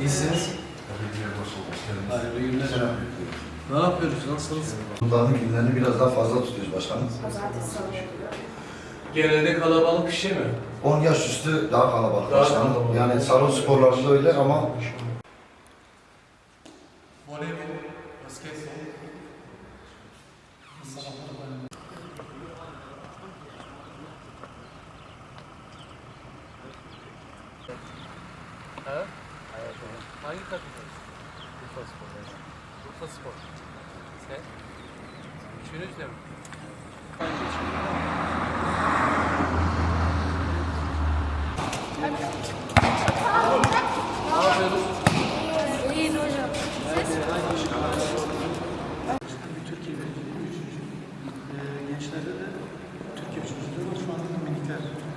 İyisiniz. Hayırlı günler. Ne yapıyoruz? Nasılsınız? Bunların günlerini biraz daha fazla tutuyoruz başkanım. Pazartesi salı yapılıyor. Genelde kalabalık kişi mi? 10 yaş üstü daha kalabalık Daha başkanım. kalabalık. Yani salon sporlarında öyle ama Voleybol, basketbol. Ha? Hangi takımdasın? Urfa Spor. Urfa Spor. Sen? Üçünüz de mi? Ne yapıyoruz? İyiyiz hocam. Türkiye birinciliği üçüncü. Ee, gençlerde de Türkiye üçüncülüğü var. Şu anda da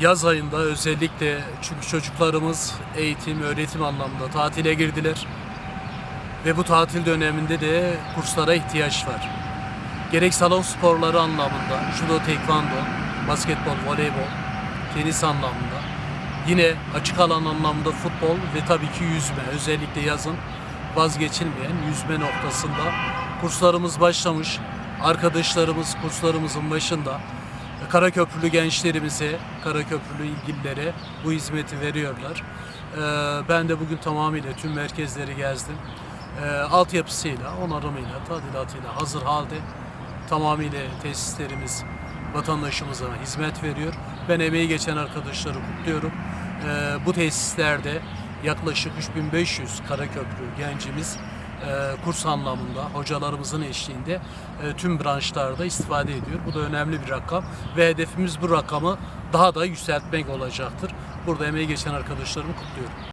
Yaz ayında özellikle çünkü çocuklarımız eğitim, öğretim anlamında tatile girdiler. Ve bu tatil döneminde de kurslara ihtiyaç var. Gerek salon sporları anlamında, judo, tekvando, basketbol, voleybol, tenis anlamında. Yine açık alan anlamında futbol ve tabii ki yüzme. Özellikle yazın vazgeçilmeyen yüzme noktasında kurslarımız başlamış. Arkadaşlarımız kurslarımızın başında. Karaköprülü gençlerimize, Karaköprülü ilgililere bu hizmeti veriyorlar. Ee, Ben de bugün tamamıyla tüm merkezleri gezdim. Ee, Altyapısıyla, onarımıyla, tadilatıyla hazır halde tamamıyla tesislerimiz vatandaşımıza hizmet veriyor. Ben emeği geçen arkadaşları kutluyorum. Ee, Bu tesislerde yaklaşık 3500 Karaköprü gencimiz kurs anlamında hocalarımızın eşliğinde e, tüm branşlarda istifade ediyor. Bu da önemli bir rakam ve hedefimiz bu rakamı daha da yükseltmek olacaktır. Burada emeği geçen arkadaşlarımı kutluyorum.